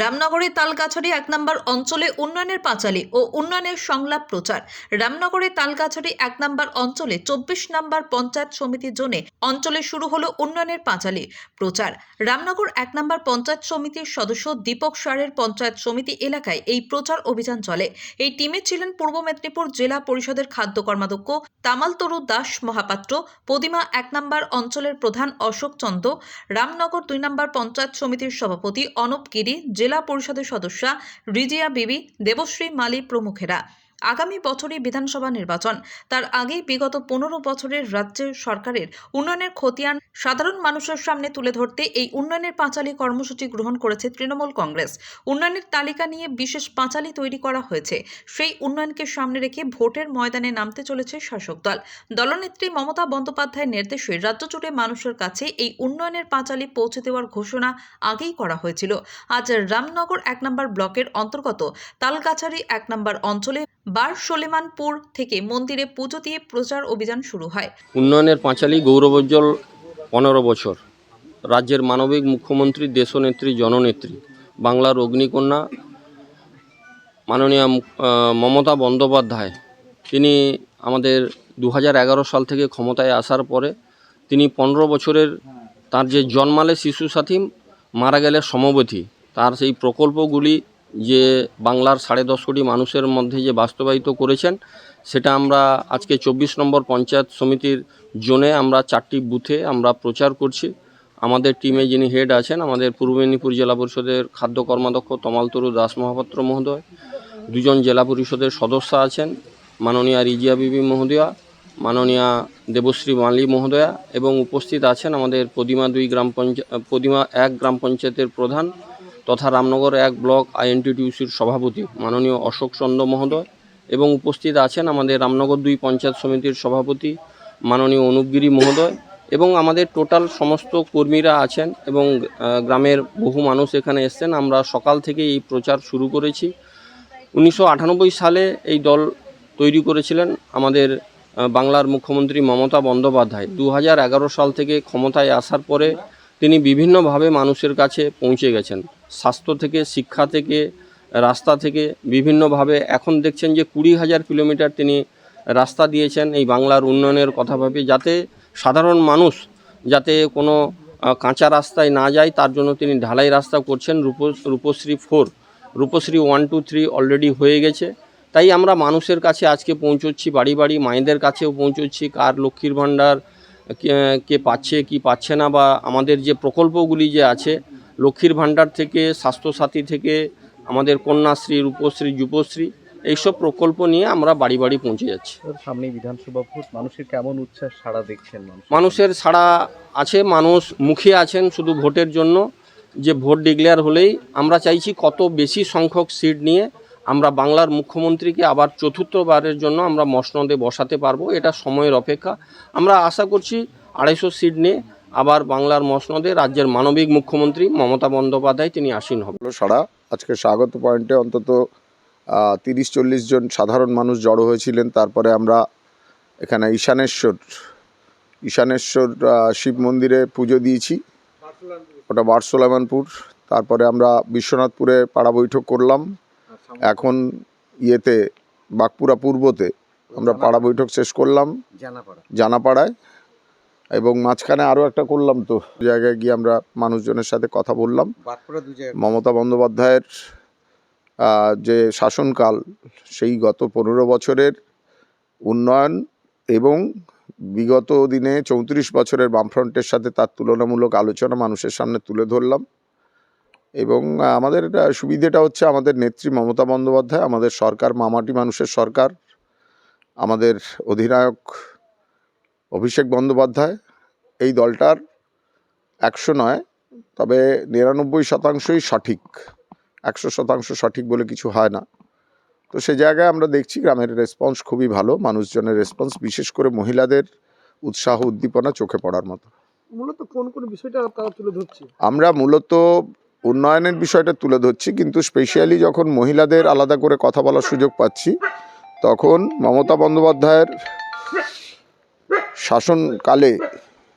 রামনগরের তালগাছড়ি এক নম্বর অঞ্চলে উন্নয়নের পাঁচালী ও উন্নয়নের সংলাপ প্রচার। রামনগরের তালগাছড়ি এক নম্বর অঞ্চলে চব্বিশ নম্বর পঞ্চায়েত সমিতি জোনে অঞ্চলে শুরু হলো উন্নয়নের পাঁচালী প্রচার। রামনগর এক নম্বর পঞ্চায়েত সমিতির সদস্য দীপক সারের পঞ্চায়েত সমিতি এলাকায় এই প্রচার অভিযান চলে। এই টিমে ছিলেন পূর্ব মেদিনীপুর জেলা পরিষদের খাদ্য কর্মাধ্যক্ষ তামালতরু দাস মহাপাত্র পদিমা এক নম্বর অঞ্চলের প্রধান অশোক চন্দ, রামনগর দুই নম্বর পঞ্চায়েত সমিতির সভাপতি অনূপ গিরি জেলা পরিষদের সদস্যা রিজিয়া বিবি দেবশ্রী মালি প্রমুখেরা। আগামী বছরই বিধানসভা নির্বাচন। তার আগেই বিগত পনেরো বছরের রাজ্যের সরকারের উন্নয়নের খতিয়ান সাধারণ মানুষের সামনে তুলে ধরতে এই উন্নয়নের পাঁচালী কর্মসূচি গ্রহণ করেছে তৃণমূল কংগ্রেস। উন্নয়নের তালিকা নিয়ে বিশেষ পাঁচালী তৈরি করা হয়েছে। সেই উন্নয়নকে সামনে রেখে ভোটের ময়দানে নামতে চলেছে শাসক দল। দলনেত্রী মমতা বন্দ্যোপাধ্যায়ের নির্দেশে রাজ্য জুড়ে মানুষের কাছে এই উন্নয়নের পাঁচালী পৌঁছে দেওয়ার ঘোষণা আগেই করা হয়েছিল। আজ রামনগর এক নম্বর ব্লকের অন্তর্গত তালগাছারি এক নম্বর অঞ্চলে বার সলেমানপুর থেকে মন্দিরে পুজো দিয়ে প্রচার অভিযান শুরু হয়। উন্নয়নের পাঁচালী গৌরবোজ্জ্বল পনেরো বছর। রাজ্যের মানবিক মুখ্যমন্ত্রী, দেশনেত্রী, জননেত্রী, বাংলার অগ্নিকন্যা, মাননীয় মমতা বন্দ্যোপাধ্যায়, তিনি আমাদের দু হাজার এগারো সাল থেকে ক্ষমতায় আসার পরে তিনি পনেরো বছরের তার যে জন্মালে শিশু সাথী মারা গেলে সমবধি তার সেই প্রকল্পগুলি যে বাংলার সাড়ে দশ কোটি মানুষের মধ্যে যে বাস্তবায়িত করেছেন, সেটা আমরা আজকে চব্বিশ নম্বর পঞ্চায়েত সমিতির জোনে আমরা চারটি বুথে আমরা প্রচার করছি। আমাদের টিমে যিনি হেড আছেন, আমাদের পূর্ব মেদিনীপুর জেলা পরিষদের খাদ্য কর্মাধ্যক্ষ তমালতরু দাস মহাপাত্র মহোদয়, দুজন জেলা পরিষদের সদস্য আছেন, মাননীয়া রিজিয়া বিবি মহোদয়া, মাননীয়া দেবশ্রী মালি মহোদয়া এবং উপস্থিত আছেন আমাদের পদিমা দুই গ্রাম পঞ্চায়েত পদিমা এক গ্রাম পঞ্চায়েতের প্রধান তথা রামনগর এক ব্লক আইএনটিটিউসির সভাপতি মাননীয় অশোক চন্দ্র মহোদয় এবং উপস্থিত আছেন আমাদের রামনগর দুই পঞ্চায়েত সমিতির সভাপতি মাননীয় অনুপগিরি মহোদয় এবং আমাদের টোটাল সমস্ত কর্মীরা আছেন এবং গ্রামের বহু মানুষ এখানে এসছেন। আমরা সকাল থেকে এই প্রচার শুরু করেছি। উনিশশো আটানব্বই সালে এই দল তৈরি করেছিলেন আমাদের বাংলার মুখ্যমন্ত্রী মমতা বন্দ্যোপাধ্যায়। দু হাজার এগারো সাল থেকে ক্ষমতায় আসার পরে তিনি বিভিন্নভাবে মানুষের কাছে পৌঁছে গেছেন। স্বাস্থ্য থেকে, শিক্ষা থেকে, রাস্তা থেকে বিভিন্নভাবে এখন দেখছেন যে কুড়ি হাজার কিলোমিটার তিনি রাস্তা দিয়েছেন এই বাংলার উন্নয়নের কথা ভাবে, যাতে সাধারণ মানুষ যাতে কোনো কাঁচা রাস্তায় না যায়, তার জন্য তিনি ঢালাই রাস্তা করছেন রূপ Rupashree four. Rupashree one, two, three already হয়ে গেছে। তাই আমরা মানুষের কাছে আজকে পৌঁছচ্ছি, বাড়ি বাড়ি মায়েদের কাছেও পৌঁছচ্ছি, কার লক্ষ্মীর ভাণ্ডার কে পাচ্ছে, কি পাচ্ছে না, বা আমাদের যে প্রকল্পগুলি যে আছে লক্ষ্মীর ভাণ্ডার থেকে স্বাস্থ্যসাথী থেকে আমাদের কন্যাশ্রী রূপশ্রী যুবশ্রী এইসব প্রকল্প নিয়ে আমরা বাড়ি বাড়ি পৌঁছে যাচ্ছি। সামনে বিধানসভা ভোট মানুষের কেমন উচ্ছ্বাস সাড়া দেখছেন মানুষের ছাড়া আছে মানুষ মুখে আছেন শুধু ভোটের জন্য। যে ভোট ডিক্লেয়ার হলেই আমরা চাইছি কত বেশি সংখ্যক সিট নিয়ে আমরা বাংলার মুখ্যমন্ত্রীকে আবার চতুর্থবারের জন্য আমরা মসনদে বসাতে পারব এটা সময়ের অপেক্ষা। আমরা আশা করছি আড়াইশো সিট নিয়ে আবার বাংলার মসনদে রাজ্যের মানবিক মুখ্যমন্ত্রী মমতা বন্দ্যোপাধ্যায় তিনি আসীন হবেন। হলো সারা আজকে স্বাগত পয়েন্টে অন্তত তিরিশ চল্লিশ জন সাধারণ মানুষ জড়ো হয়েছিলেন। তারপরে আমরা এখানে ঈশানেশ্বর ঈশানেশ্বর শিব মন্দিরে পুজো দিয়েছি। ওটা বারসোলামানপুর। তারপরে আমরা বিশ্বনাথপুরে পাড়া বৈঠক করলাম। এখন ইয়েতে বাঁকুড়া পূর্বতে আমরা পাড়া বৈঠক শেষ করলাম। জানাপাড়ায়। এবং মাঝখানে আরও একটা করলাম তো। জায়গায় গিয়ে আমরা মানুষজনের সাথে কথা বললাম। মমতা বন্দ্যোপাধ্যায়ের যে শাসনকাল সেই গত পনেরো বছরের উন্নয়ন এবং বিগত দিনে চৌত্রিশ বছরের বামফ্রন্টের সাথে তার তুলনামূলক আলোচনা মানুষের সামনে তুলে ধরলাম। এবং আমাদের সুবিধেটা হচ্ছে আমাদের নেত্রী মমতা বন্দ্যোপাধ্যায় আমাদের সরকার মামাটি মানুষের সরকার আমাদের অধিনায়ক অভিষেক বন্দ্যোপাধ্যায় এই দলটার একশো নয় তবে নিরানব্বই শতাংশই সঠিক। একশো শতাংশ সঠিক বলে কিছু হয় না। তো সে জায়গায় আমরা দেখছি গ্রামের রেসপন্স খুবই ভালো মানুষজনের রেসপন্স বিশেষ করে মহিলাদের উৎসাহ উদ্দীপনা চোখে পড়ার মতো। মূলত কোন কোন বিষয়টা তারা তুলে ধরছে? আমরা মূলত উন্নয়নের বিষয়টা তুলে ধরছি কিন্তু স্পেশালি যখন মহিলাদের আলাদা করে কথা বলার সুযোগ পাচ্ছি তখন মমতা বন্দ্যোপাধ্যায়ের শাসনকালে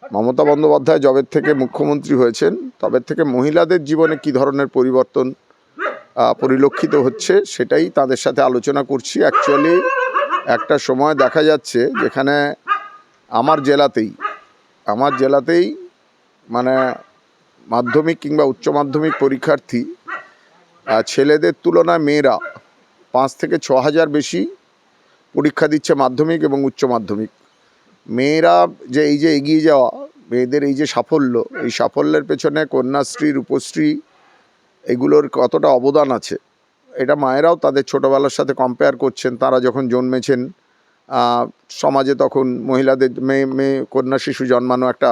মমতা বন্দ্যোপাধ্যায় জবের থেকে মুখ্যমন্ত্রী হয়েছেন, তবে থেকে মহিলাদের জীবনে কি ধরনের পরিবর্তন পরিলক্ষিত হচ্ছে সেটাই তাদের সাথে আলোচনা করছি। অ্যাকচুয়ালি একটা সময় দেখা যাচ্ছে যেখানে আমার জেলাতেই আমার জেলাতেই মানে মাধ্যমিক কিংবা উচ্চ মাধ্যমিক পরীক্ষার্থী ছেলেদের তুলনায় মেয়েরা পাঁচ থেকে ছ হাজার বেশি পরীক্ষা দিচ্ছে মাধ্যমিক এবং উচ্চ মাধ্যমিক। মেয়েরা যে এই যে এগিয়ে যাওয়া, মেয়েদের এই যে সাফল্য, এই সাফল্যের পেছনে কন্যাশ্রী, রূপশ্রী, এগুলোর কতটা অবদান আছে? এটা মায়েরাও তাদের ছোটোবেলার সাথে কম্পেয়ার করছেন। তারা যখন জন্মেছেন সমাজে তখন মহিলাদের, মেয়ে মেয়ে কন্যা শিশু জন্মানো একটা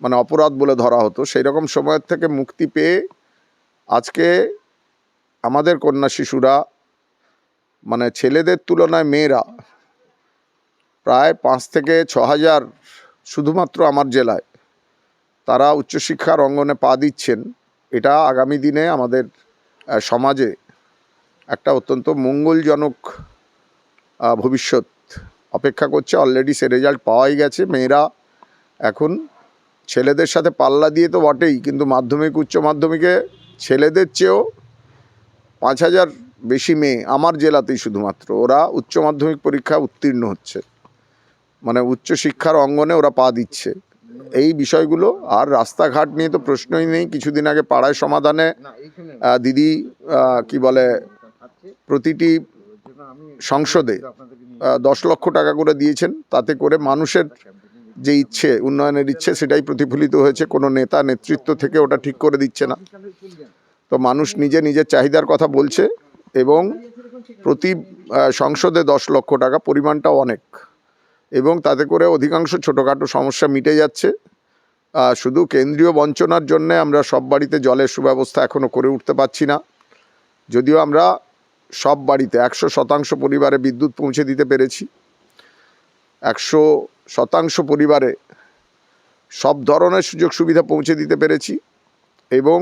মানে অপরাধ বলে ধরা হতো। সেই রকম সময়ের থেকে মুক্তি পেয়ে আজকে আমাদের কন্যা শিশুরা মানে ছেলেদের তুলনায় মেয়েরা প্রায় পাঁচ থেকে ছ হাজার শুধুমাত্র আমার জেলায় তারা উচ্চশিক্ষার অঙ্গনে পা দিচ্ছেন। এটা আগামী দিনে আমাদের সমাজে একটা অত্যন্ত মঙ্গলজনক ভবিষ্যৎ অপেক্ষা করছে। অলরেডি সে রেজাল্ট পাওয়াই গেছে। মেয়েরা এখন ছেলেদের সাথে পাল্লা দিয়ে তো বটেই, কিন্তু মাধ্যমিক, উচ্চ মাধ্যমিকে ছেলেদের চেয়েও পাঁচ হাজার বেশি মেয়ে আমার জেলাতেই শুধুমাত্র। ওরা উচ্চ মাধ্যমিক পরীক্ষা উত্তীর্ণ হচ্ছে। মানে উচ্চ শিক্ষার অঙ্গনে ওরা পা দিচ্ছে। এই বিষয়গুলো আর রাস্তাঘাট নিয়ে তো প্রশ্নই নেই। কিছুদিন আগে পাড়ায় সমাধানে দিদি কি বলে প্রতিটি সংসদে দশ লক্ষ টাকা করে দিয়েছেন। তাতে করে মানুষের যে ইচ্ছে উন্নয়নের ইচ্ছে সেটাই প্রতিফলিত হয়েছে। কোনো নেতা নেতৃত্ব থেকে ওটা ঠিক করে দিচ্ছে না। তো মানুষ নিজে নিজের চাহিদার কথা বলছে এবং প্রতি সংসদে দশ লক্ষ টাকা পরিমাণটাও অনেক। এবং তাতে করে অধিকাংশ ছোটোখাটো সমস্যা মিটে যাচ্ছে। শুধু কেন্দ্রীয় বঞ্চনার জন্যে আমরা সব বাড়িতে জলের সুব্যবস্থা এখনও করে উঠতে পারছি না। যদিও আমরা সব বাড়িতে একশো শতাংশ পরিবারে বিদ্যুৎ পৌঁছে দিতে পেরেছি। একশো শতাংশ পরিবারে সব ধরনের সুযোগ সুবিধা পৌঁছে দিতে পেরেছি এবং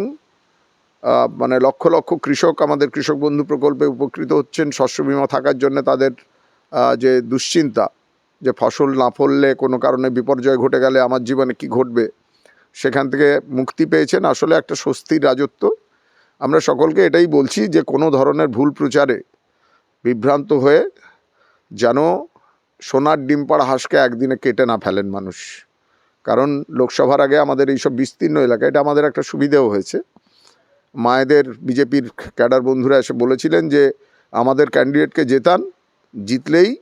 মানে লক্ষ লক্ষ কৃষক, আমাদের কৃষক বন্ধু প্রকল্পে উপকৃত হচ্ছেন। শস্য বিমা থাকার জন্য তাদের যে দুশ্চিন্তা যে ফসল না ফললে কোনো কারণে বিপর্যয় ঘটে গেলে আমার জীবনে কি ঘটবে? সেখান থেকে মুক্তি পেয়েছেন আসলে একটা স্বস্তির রাজত্ব। আমরা সকলকে এটাই বলছি যে কোনো ধরনের ভুল প্রচারে বিভ্রান্ত হয়ে যেন সোনার ডিম পাড়া হাঁসকে একদিনে কেটে না ফেলেন মানুষ। কারণ লোকসভার আগে আমাদের এইসব বিস্তীর্ণ এলাকা, এটা আমাদের একটা সুবিধেও হয়েছে। মায়েদের, বিজেপির ক্যাডার বন্ধুরা এসে বলেছিলেন যে, আমাদের ক্যান্ডিডেটকে জেতান, জিতলেই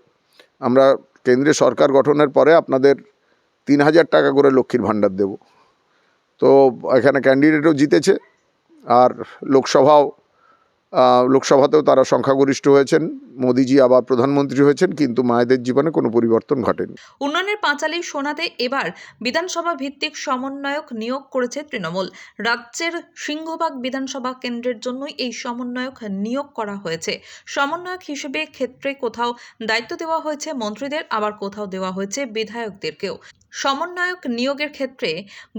আমরা কেন্দ্রীয় সরকার গঠনের পরে আপনাদের তিন হাজার টাকা করে লক্ষ্মীর ভাণ্ডার দেব। তো এখানে ক্যান্ডিডেটও জিতেছে আর লোকসভাও লোকসভাতেও তারা সংখ্যাগরিষ্ঠ হয়েছেন, মোদিজি আবার প্রধানমন্ত্রী হয়েছেন, কিন্তু মায়েদের জীবনে কোনো পরিবর্তন ঘটেনি। উন্নয়নের পাঁচালী সোনাতে এবার বিধানসভা ভিত্তিক সমন্বয়ক নিয়োগ করেছে তৃণমূল। রাজ্যের সিংহবাগ বিধানসভা কেন্দ্রের জন্যই এই সমন্বয়ক নিয়োগ করা হয়েছে। সমন্বয়ক হিসেবে ক্ষেত্রে কোথাও দায়িত্ব দেওয়া হয়েছে মন্ত্রীদের, আবার কোথাও দেওয়া হয়েছে বিধায়কদেরকেও। সমন্বয়ক নিয়োগের ক্ষেত্রে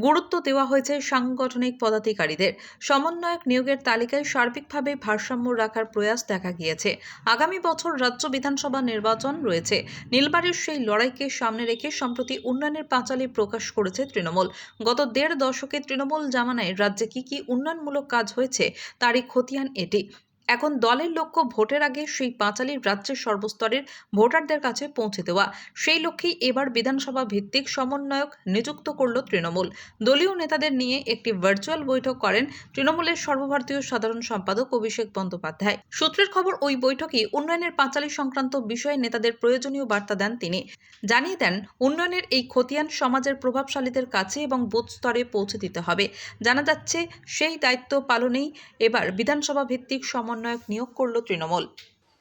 গুরুত্ব দেওয়া হয়েছে সাংগঠনিক পদাধিকারীদের। সমন্বয়ক নিয়োগের তালিকায় সার্বিকভাবে ভারসাম্য রাখার প্রয়াস দেখা গিয়েছে। আগামী বছর রাজ্য বিধানসভা নির্বাচন রয়েছে। নীলবাড়ির সেই লড়াইকে সামনে রেখে সম্প্রতি উন্নয়নের পাঁচালী প্রকাশ করেছে তৃণমূল। গত দেড় দশকে তৃণমূল জামানায় রাজ্যে কি কি উন্নয়নমূলক কাজ হয়েছে, তারই খতিয়ান এটি। এখন দলের লক্ষ্য ভোটের আগে সেই পাঁচালীর রাজ্যের সর্বস্তরের ভোটারদের কাছে পৌঁছে দেওয়া। সেই লক্ষ্যেই এবার বিধানসভা ভিত্তিক সমন্বয়ক নিযুক্ত করল তৃণমূল। দলীয় নেতাদের নিয়ে একটি ভার্চুয়াল বৈঠক করেন তৃণমূলের সর্বভারতীয় সাধারণ সম্পাদক অভিষেক বন্দ্যোপাধ্যায়। সূত্রের খবর, ওই বৈঠকে উন্নয়নের পাঁচালী সংক্রান্ত বিষয়ে নেতাদের প্রয়োজনীয় বার্তা দেন তিনি। জানিয়ে দেন, উন্নয়নের এই খতিয়ান সমাজের প্রভাবশালীদের কাছে এবং বুথ স্তরে পৌঁছে দিতে হবে। জানা যাচ্ছে, সেই দায়িত্ব পালনেই এবার বিধানসভা ভিত্তিক সমন্বয়ক নিয়োগ করল তৃণমূল।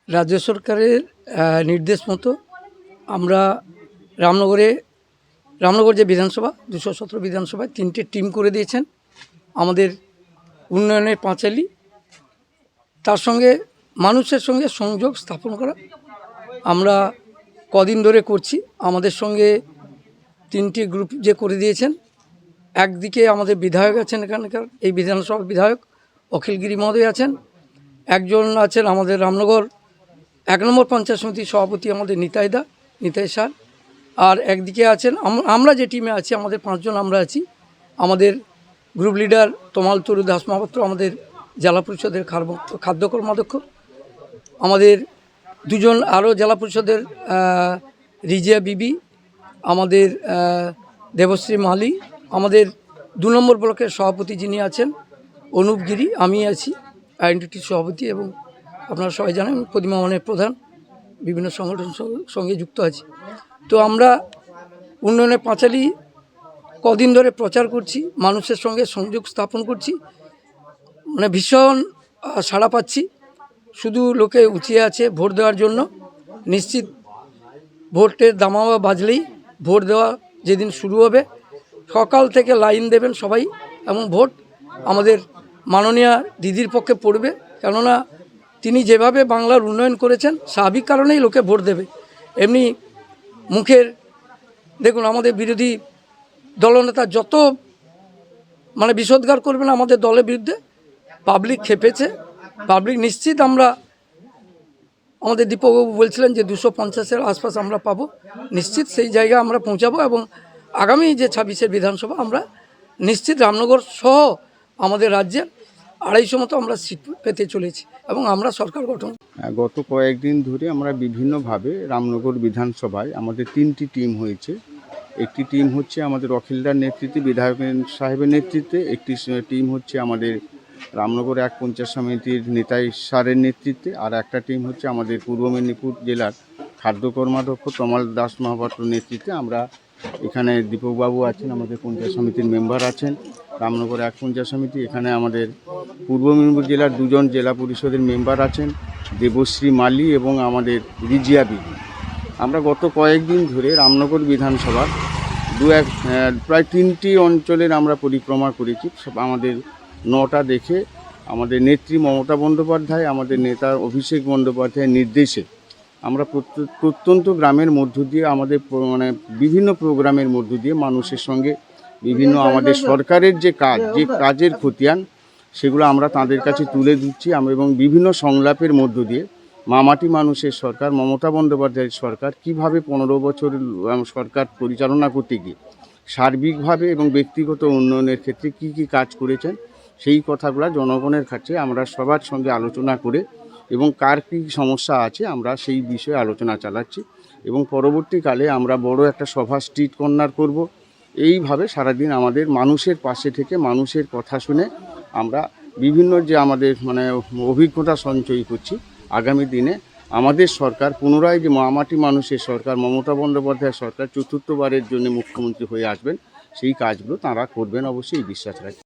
রাজ্য সরকারের নির্দেশ মতো আমরা রামনগরে, রামনগর যে বিধানসভা, দুশো সতেরো বিধানসভায় তিনটে টিম করে দিয়েছেন। আমাদের উন্নয়নের পাঁচালি, তার সঙ্গে মানুষের সঙ্গে সংযোগ স্থাপন করা আমরা কদিন ধরে করছি। আমাদের সঙ্গে তিনটি গ্রুপ যে করে দিয়েছেন, একদিকে আমাদের বিধায়ক আছেন এখানকার, এই বিধানসভার বিধায়ক অখিলগিরি মহোদয় আছেন। একজন আছেন আমাদের রামনগর, এক নম্বর পঞ্চায়েত সমিতির সভাপতি আমাদের নিতাইদা নিতাই স্যার আর একদিকে আছেন আম- আমরা যে টিমে আছি, আমাদের পাঁচজন আমরা আছি। আমাদের গ্রুপ লিডার তোমাল তরু দাস মহাপাত্র, আমাদের জেলা পরিষদের খাদ্য কর্মাধ্যক্ষ। আমাদের দুজন আরও জেলা পরিষদের রিজিয়া বিবি, আমাদের দেবশ্রী মালি আমাদের দু নম্বর ব্লকের সভাপতি যিনি আছেন, অনুপ গিরি, আমি আছি। আইডেন্টিটির সভাপতি এবং আপনারা সবাই জানেন প্রতিমা মনের প্রধান, বিভিন্ন সংগঠন সঙ্গে- যুক্ত আছি। তো আমরা উন্নয়নের পাঁচালী কদিন ধরে প্রচার করছি, মানুষের সঙ্গে সংযোগ স্থাপন করছি মানে ভীষণ সাড়া পাচ্ছি। শুধু লোকে উঁচিয়ে আছে ভোট দেওয়ার জন্য, নিশ্চিত ভোটের দামামা বাজলেই ভোট দেওয়া যেদিন শুরু হবে। সকাল থেকে লাইন দেবেন সবাই, এবং ভোট আমাদের মাননীয় দিদির পক্ষে পড়বে। কেননা তিনি যেভাবে বাংলার উন্নয়ন করেছেন, স্বাভাবিক কারণেই লোকে ভোট দেবে। এমনি মুখের, দেখুন, আমাদের বিরোধী দলনেতা যত মানে বিষোদ্গার করবেন আমাদের দলের বিরুদ্ধে, পাবলিক খেপেছে। পাবলিক নিশ্চিত আমরা, আমাদের দীপকবাবু বলছিলেন যে দুশো পঞ্চাশের আশপাশ আমরা পাবো। নিশ্চিত সেই জায়গায় আমরা পৌঁছাবো এবং আগামী যে ছাব্বিশের বিধানসভা আমরা নিশ্চিত রামনগর সহ আমাদের রাজ্যে আড়াইশো মতো আমরা সিট পেতে চলেছি এবং আমরা সরকার গঠন গত কয়েকদিন ধরে আমরা বিভিন্নভাবে রামনগর বিধানসভায় আমাদের তিনটি টিম হয়েছে। একটি টিম হচ্ছে আমাদের অখিলদার নেতৃত্বে, বিধায়ক সাহেবের নেতৃত্বে। একটি টিম হচ্ছে আমাদের রামনগর এক পঞ্চায়েত সমিতির নেতাই সারের নেতৃত্বে। আর একটা টিম হচ্ছে আমাদের পূর্ব মেদিনীপুর জেলার খাদ্য কর্মাধ্যক্ষ তমাল দাস মহাপাত্রর নেতৃত্বে। আমরা এখানে দীপকবাবু আছেন, আমাদের পঞ্চায়েত সমিতির মেম্বার আছেন। রামনগর এক পঞ্চায়েত সমিতি, এখানে আমাদের পূর্ব মেদিনীপুর জেলার দুজন জেলা পরিষদের মেম্বার আছেন, দেবশ্রী মালি এবং আমাদের রিজিয়া বিবি। আমরা গত কয়েকদিন ধরে রামনগর বিধানসভার দু এক প্রায় তিনটি অঞ্চলের আমরা পরিক্রমা করেছি। আমাদের নটা দেখে আমাদের নেত্রী মমতা বন্দ্যোপাধ্যায়, আমাদের নেতা অভিষেক বন্দ্যোপাধ্যায়ের নির্দেশে আমরা প্রত্যে- প্রত্যন্ত গ্রামের মধ্য দিয়ে আমাদের মানে বিভিন্ন প্রোগ্রামের মধ্য দিয়ে মানুষের সঙ্গে বিভিন্ন আমাদের সরকারের যে কাজ যে কাজের খতিয়ান সেগুলো আমরা তাদের কাছে তুলে দিচ্ছি। আমরা এবং বিভিন্ন সংলাপের মধ্য দিয়ে মামাটি মানুষের সরকার মমতা বন্দ্যোপাধ্যায়ের সরকার কীভাবে পনেরো বছর সরকার পরিচালনা করতে গিয়ে সার্বিকভাবে এবং ব্যক্তিগত উন্নয়নের ক্ষেত্রে কি কি কাজ করেছেন সেই কথাগুলো জনগণের কাছে আমরা সবার সঙ্গে আলোচনা করে এবং কার কী সমস্যা আছে আমরা সেই বিষয়ে আলোচনা চালাচ্ছি। এবং পরবর্তীকালে আমরা বড় একটা সভা স্ট্রিট কর্নার করব। এইভাবে সারাদিন আমাদের মানুষের পাশে থেকে মানুষের কথা শুনে আমরা বিভিন্ন যে আমাদের মানে অভিজ্ঞতা সঞ্চয় করছি, আগামী দিনে আমাদের সরকার পুনরায় যে মামাটি মানুষের সরকার, মমতা বন্দ্যোপাধ্যায় সরকার চতুর্থবারের জন্য মুখ্যমন্ত্রী হয়ে আসবেন, সেই কাজগুলো তাঁরা করবেন অবশ্যই বিশ্বাস রাখি।